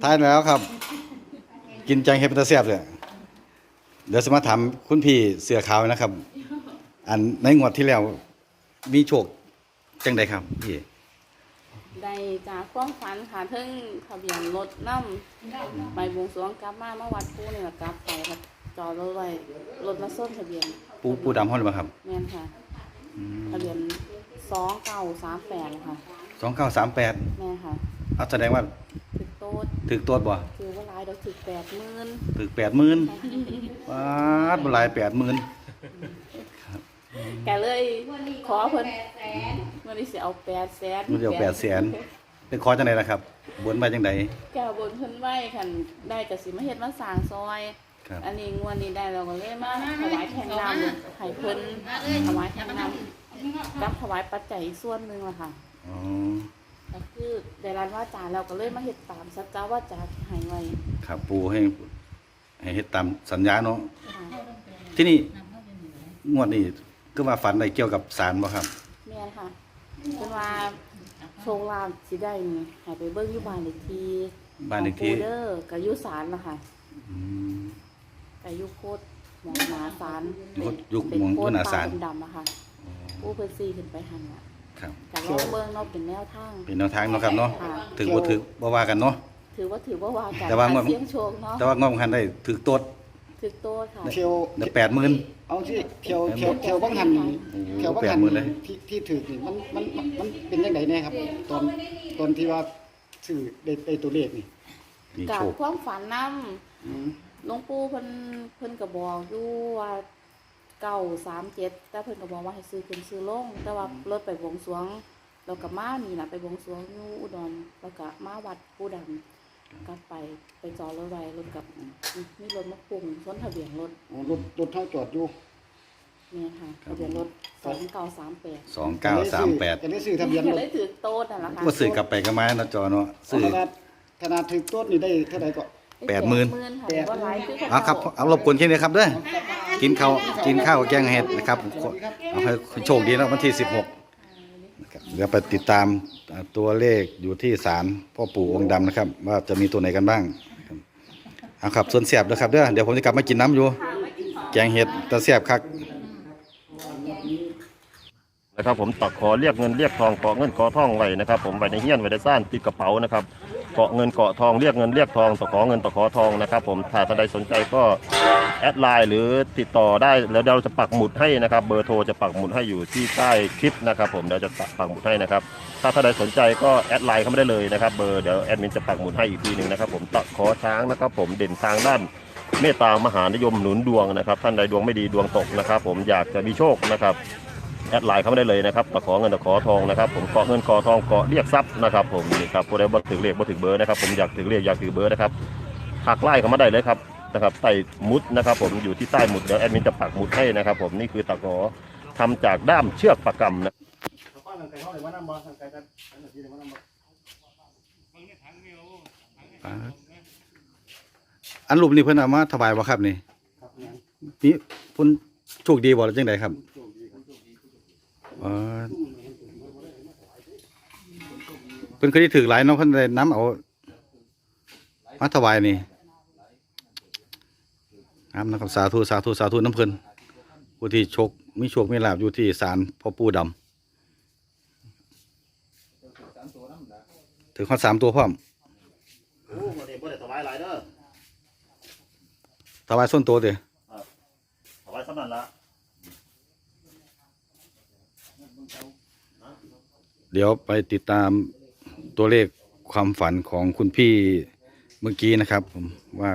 ท้ายแล้วครับ กินจังเฮดเป็นตาแซ่บเลยเดี๋ยวสมาถามคุณพี่เสือขาวนะครับ อันในงวดที่แล้ว มีโชคจังใดครับพี่ได้จากความฝันค่ะเพิ่งทะเบียนรถน้ำไปบวงสรวงกลับมาเมื่อวัดปูเนี่ยกลับไปครับจอดรถไว้รถมาส้นทะเบียนปูปูดำห้องหรือเปล่าครับแม่นค่ะทะเบียนสองเก้าสามแปดค่ะสองเก้าสามแปดแม่ค่ะเอาแสดงว่าถึก โต๊ดถึกตัวบ่คือว่าหลายเดี๋ยวถึกแปดหมื่นถึกแปดหมื่นว้าดบหลายแปดหมื่นแกเลยขอเพิ่นวันนี้สิเอาแปดแสนมันเดียวแปดแสนเป็นคอจังใดนะครับบนไปจังใดแกบนเพิ่นไว้คันได้กสิมาเฮ็ดมาสร้างซอยครับอันนี้งวดนี้ได้เราก็เลยมาถวายแทนน้ำให้เพิ่นถวายแทนน้ำกับถวายปัจจัยอีกส่วนหนึ่งละค่ะอ๋อ ก็คือได้รันว่าจาเราก็เลยมาเฮ็ดตามสัจจาว่าจาที่ให้ไว้ครับปูให้ให้เฮ็ดตามสัญญาเนาะค่ะที่นี่งวดนี้ก็มาฝันอะไรเกี่ยวกับสารบ่ครับ แม่นค่ะเพิ่นว่าโชคลาภสิได้นี่ให้ไปเบิ่งอยู่บ้านเลขที่บ้านเลขที่ของปู่เด้อก็อยู่ศาลล่ะค่ะอืม ก็อยู่โคตรหมองหนาศาลอยู่อยู่เป็นหม้องโคต้ตนรอาปสาลารดำๆอะค่ะ ผู้เพิ่นซีขึ้นไปหันอะ ครับก็ลองเบิ่งเนาะเป็นแนวทาง เป็นแนวทางเนาะครับเนาะค่ะ ถึงบ่ถึกบ่ว่ากันเนาะ ถือว่าถือว่าว่ากันแต่ว่างวด เสียงโชคเนาะแต่ว่างวดคันได้ถึกตดถือโต๊ะค่ะเที่ยวได้แปดหมื่น เอาที่เที่ยวเที่ยวเที่ยวบางหันโอ้เที่ยวบางหันแปดหมื่นเลย ที่ที่ถือนี่มันมันมันมันเป็นยังไงแน่ครับ ตอนตอนที่ว่าซื้อได้ได้ตัวเลขนี่มีกัโชบค ความฝันนอืมำหลวงปู่เพิ่นเพิ่นก็บอกอยู่ว่า เก้าสามเจ็ดแต่เพิ่นก็บอกว่าให้ซื้อขึ้นซื้อลง แต่ว่ารถไปบวงสรวงเรากับมานี่นะไปบวงสรวงอยู่อุดรแล้วก็มาวัดปู่ดำกลับไปไปจอดรถไว้รถกับมีรถมาปุ่มส้นทะเบียนรถอ๋อรถรถเท่าจอดอยู่เนี่ยค่ะทะเบียนรถสองเก้าสามแปดสองเก้าสามแปดจะได้ซื้อทะเบียนก็รถเลยถือโต๊ะนั่นแหละค่ะก็ซื้อกลับไปก็มาเนาะจอเนาะซื้อขนาดขนาดถือต้นนี่ได้เท่าไหร่ก็แปดหมื่นค่ะแต่ว่าหลายคือเอาครับเอารบกวนแค่นี้ครับเด้อ กินข้าวกินข้าวกับแกงเห็ดนะครับเอาให้โชคดีนะวันที่ 16นะครับเดี๋ยวไปติดตามตัวเลขอยู่ที่ศาลพ่อปู่องค์ดำนะครับ ว่าจะมีตัวไหนกันบ้างครับเอาครับส่วนเสียบนะครับเด้อเดี๋ยวผมจะกลับมากินน้ำอยู่ แกงเห็ดตะเสียบคักนะครับผมตักขอเรียกเงินเรียกทองเกาะเงินเกาะทองไว้นะครับ ผมไว้ในเฮี้ยนไว้ในซ่านติดกระเป๋านะครับ เกาะเงินเกาะทองเรียกเงินเรียกทองตะขอเงินตะขอทองนะครับผมถ้าท่านใดสนใจก็แอดไลน์หรือติดต่อได้แล้วเดี๋ยวเราจะปักหมุดให้นะครับเบอร์โทรจะปักหมุดให้อยู่ที่ใต้คลิปนะครับผมเดี๋ยวจะปักหมุดให้นะครับถ้าท่านใดสนใจก็แอดไลน์เข้ามาได้เลยนะครับเบอร์เดี๋ยวแอดมินจะปักหมุดให้อีกทีหนึ่งนะครับผมตะขอช้างนะครับผมเด่นทางด้านเมตตามหานิยมหนุนดวงนะครับท่านใดดวงไม่ดีดวงตกนะครับ ผมอยากจะมีโชคนะครับ แอดไลน์เข้ามาได้เลยนะครับตะขอเงินตะขอทองนะครับ ผมเกาะเงินเกาะทองเกาะเรียกทรัพย์นะครับ ผมนี่ครับผู้ใดบ่ถึงเลขบ่ถึงเบอร์นะครับ ผมอยากถึงเลขอยากถือเบอร์นะครับหักไล่เข้ามาได้เลยครับนะครับใต้มุดนะครับ ผมอยู่ที่ใต้หมุดเดี๋ยวแอดมินจะปักหมุดให้นะครับ ผมนี่คือตะขอทำจากด้ามเชือกประกำนะอันรูปนี้เพิ่นเอามาถวายบ่ครับนี่นี่เพิ่นโชคดีบ่หรือจังไดครับ เออเพิ่นเคยได้ถือหลายเนาะเพิ่นได้นํเอามาถวายนี่ครับนะครับสาธุสาธุสาธุน้ำเพิ่นผู้ที่โชคมีโชคมีลาภอยู่ที่ศาลพ่อปู่ดำถือข้อสามตัวพร้อมโอ้วันนี้บ่ได้ถวายหลายเด้อถวายส่วนตัวเด้อถวายสำนันละ เดี๋ยวไปติดตามตัวเลขความฝันของคุณพี่เมื่อกี้นะครับผมว่า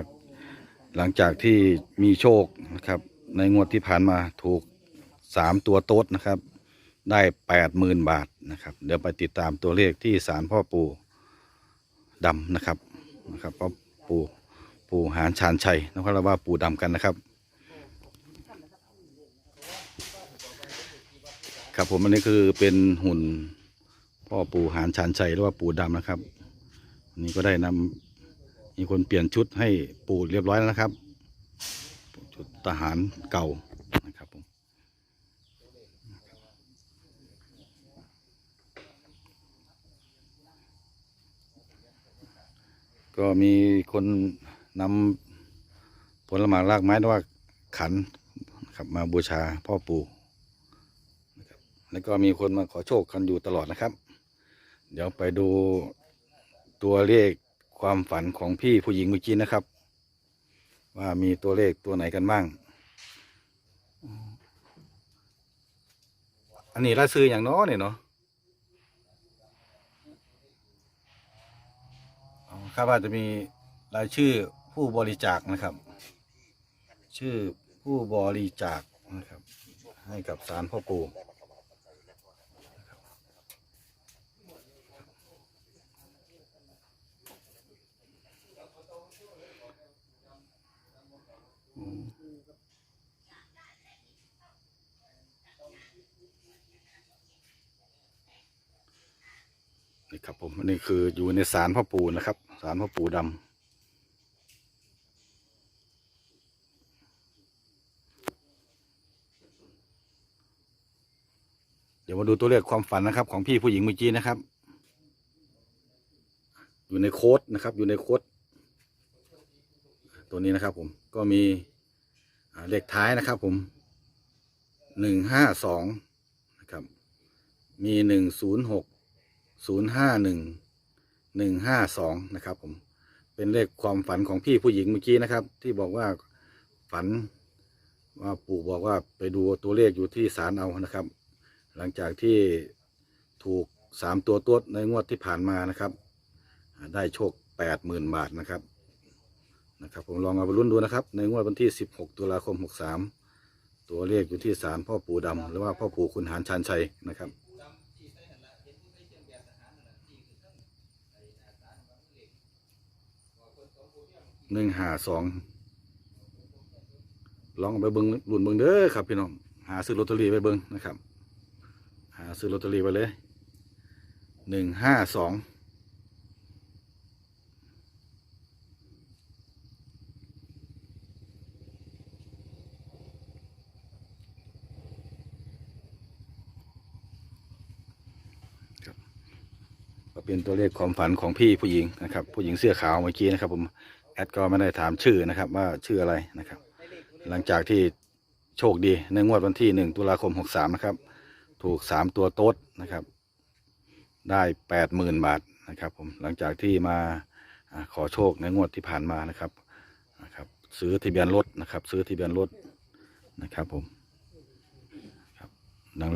หลังจากที่มีโชคนะครับ ในงวดที่ผ่านมาถูกสามตัวโต๊ดนะครับ ได้แปดหมื่นบาทนะครับ เดี๋ยวไปติดตามตัวเลขที่ศาลพ่อปู่ดำนะครับนะครับพ่อปู่ปู่หานชานชัยนะครับเราว่าปู่ดำกันนะครับ ครับผมอันนี้คือเป็นหุ่น พ่อปู่หานชานชัยหรือว่าปู่ดำนะครับนนี้ก็ได้นำมีคนเปลี่ยนชุดให้ปู่เรียบร้อยแล้วนะครับ ชุดทหารเก่านะครับผมก็มีคนนำผลไม้รากไม้หรือว่าขันนะครับมาบูชาพ่อปู่แล้วก็มีคนมาขอโชคกันอยู่ตลอดนะครับ เดี๋ยวไปดูตัวเลขความฝันของพี่ผู้หญิงเมื่อกี้นะครับ ว่ามีตัวเลขตัวไหนกันบ้าง อันนี้รายซื้ออย่างน้อเนี่ยเนาะอ๋อคาดว่าจะมีรายชื่อผู้บริจาคนะครับ ชื่อผู้บริจาคนะครับ ให้กับสารพ่อปู่ นี่ครับผมอันนี้คืออยู่ในสารพ่อปู่นะครับสารพ่อปู่ดำเดี๋ยวมาดูตัวเลขความฝันนะครับ ของพี่ผู้หญิงเมื่อกี้นะครับ อยู่ในโค้ดนะครับ อยู่ในโค้ด ตัวนี้นะครับผมก็มีเลขท้ายนะครับผมหนึ่งห้าสองนะครับ มีหนึ่งศูนย์หกศูนย์ห้าหนึ่งหนึ่งห้าสองนะครับผมเป็นเลขความฝันของพี่ผู้หญิงเมื่อกี้นะครับ ที่บอกว่าฝันว่าปู่บอกว่าไปดูตัวเลขอยู่ที่ศาลเอานะครับ หลังจากที่ถูกสามตัวตัวในงวดที่ผ่านมานะครับ ได้โชคแปดหมื่นบาทนะครับ นะครับผมลองเอาไปลุ้นดูนะครับ ในงวดวันที่สิบหกตุลาคมหกสามตัวเลขอยู่ที่ศาลพ่อปู่ดำหรือว่าพ่อปู่คุณหารชานชัยนะครับหนึ่งหาสองลองเอาไปเบิ้งรุ่นเบิ้งเด้อครับ พี่น้องหาซื้อลอตเตอรี่ไปเบิ้งนะครับ หาซื้อลอตเตอรี่ไปเลยหนึ่งห้าสอง เป็นตัวเลขความฝันของพี่ผู้หญิงนะครับ ผู้หญิงเสื้อขาวเมื่อกี้นะครับ ผมแอดก็ไม่ได้ถามชื่อนะครับ ว่าชื่ออะไรนะครับ หลังจากที่โชคดีในงวดวันที่หนึ่งตุลาคมหกสามนะครับ ถูกสามตัวโต๊ดนะครับ ได้แปดหมื่นบาทนะครับ ผมหลังจากที่มาขอโชคในงวดที่ผ่านมานะครับนะครับ ซื้อทะเบียนรถนะครับ ซื้อทะเบียนรถนะครับ ผมครับหลัง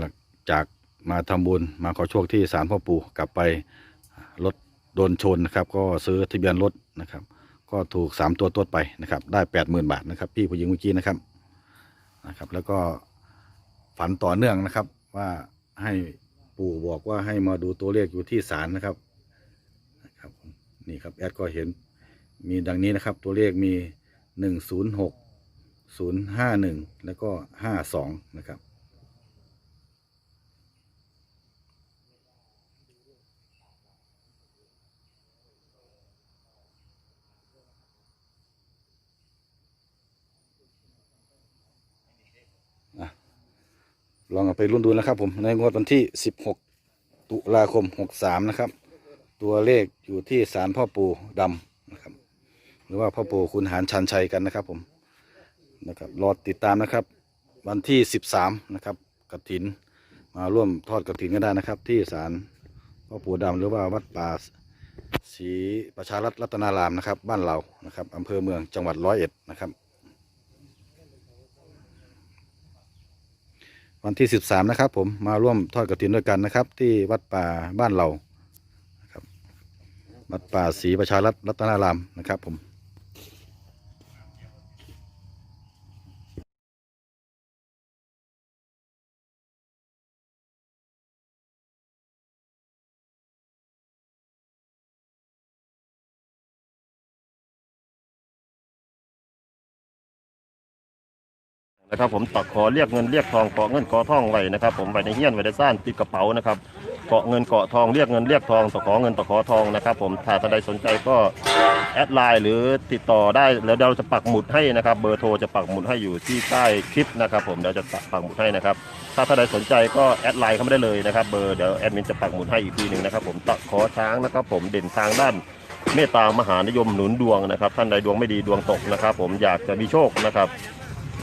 จากมาทำบุญมาขอโชคที่ศาลพ่อปู่กลับไป โดนชนนะครับ ก็ซื้อทะเบียนรถนะครับ ก็ถูกสามตัวตัวไปนะครับ ได้แปดหมื่นบาทนะครับ พี่ผู้หญิงเมื่อกี้นะครับนะครับ แล้วก็ฝันต่อเนื่องนะครับ ว่าให้ปู่บอกว่าให้มาดูตัวเลขอยู่ที่ศาลนะครับนะครับนี่ครับแอดก็เห็นมีดังนี้นะครับ ตัวเลขมีหนึ่งศูนย์หกศูนย์ห้าหนึ่งแล้วก็ห้าสองนะครับ ลองไปรุ่นดูนะครับผมในงวดวันที่ 16 ตุลาคม 63 นะครับ ตัวเลขอยู่ที่ศาลพ่อปู่ดำนะครับ หรือว่าพ่อปู่คุณหารชันชัยกันนะครับผมนะครับรอติดตามนะครับ วันที่ 13 นะครับกฐินมาร่วมทอดกฐินกันได้นะครับ ที่ศาลพ่อปู่ดำหรือว่าวัดป่าศรีประชารัตรัตนารามนะครับ บ้านเรานะครับอำเภอเมืองจังหวัดร้อยเอ็ดนะครับ วันที่ 13 นะครับ ผมมาร่วมทอดกระถินด้วยกันนะครับ ที่วัดป่าบ้านเรานะครับวัดป่าศรีประชารัตน์รัตนารามนะครับผม นะครับผมตักขอเรียกเงินเรียกทองเกาะเงินเกาะทองไว้นะครับผมไว้ในเฮี้ยนไว้ในซ่านติดกระเป๋านะครับเกาะเงินเกาะทองเรียกเงินเรียกทองตะขอเงินตะขอทองนะครับผมถ้าท่านใดสนใจก็แอดไลน์หรือติดต่อได้แล้วเราจะปักหมุดให้นะครับ เบอร์โทรจะปักหมุดให้อยู่ที่ใต้คลิปนะครับผมเดี๋ยวจะปักหมุดให้นะครับถ้าท่านใดสนใจก็แอดไลน์เข้ามาได้เลยนะครับเบอร์เดี๋ยวแอดมินจะปักหมุดให้อีกทีหนึ่งนะครับผมตะขอช้างนะครับผมเด่นทางด้านเมตตามหานิยมหนุนดวงนะครับ ท่านใดดวงไม่ดีดวงตกนะครับ ผมอยากจะมีโชคนะครับ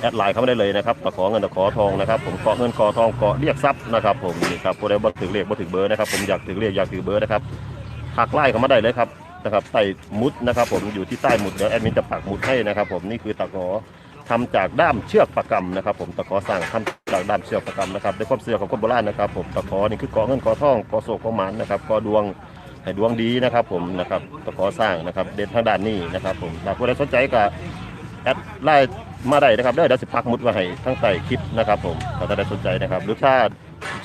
แอดไลน์เข้ามาได้เลยนะครับตะขอเงินตะขอทองนะครับ ผมเกาะเงินเกาะทองเกาะเรียกทรัพย์นะครับผมนี่ครับผู้ใดบ่ถึงเลขบ่ถึงเบอร์นะครับผมอยากถึงเลขอยากถือเบอร์นะครับทักไลน์เข้ามาได้เลยครับนะครับใต้มุดนะครับ ผมอยู่ที่ใต้มุดเดี๋ยวแอดมินจะปักมุดให้นะครับ ผมนี่คือตะขอทำจากด้ามเชือกประกำนะครับ ผมตะขอสร้างทำจากด้ามเชือกประกำนะครับด้วยความเชื่อของคนโบราณนะครับผมตะขอนี่คือเกาะเงินเกาะทองเกาะโศกเกาะหมันนะครับเกาะดวงให้ดวงดีนะครับ ผมนะครับตะขอสร้างนะครับเด่นทางด้านนี้นะครับ ผมถ้าผู้ใดสนใจก็แอดไลน์ มาได้นะครับเด้อเดี๋ยวสิพักมุดมาให้ทั้งใส่คลิปนะครับผมถ้าท่านใดสนใจนะครับหรือถ้า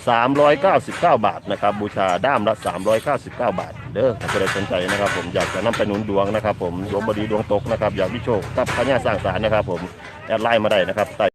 399 บาทนะครับ บูชาด้ามละ 399 บาท เด้อถ้าใครสนใจนะครับ ผมอยากจะนำไปหนุนดวงนะครับ ผมดวงบดีดวงตกนะครับ อยากพิโชคกับพญาสร้างสารนะครับ ผมแอดไลน์มาได้นะครับใต้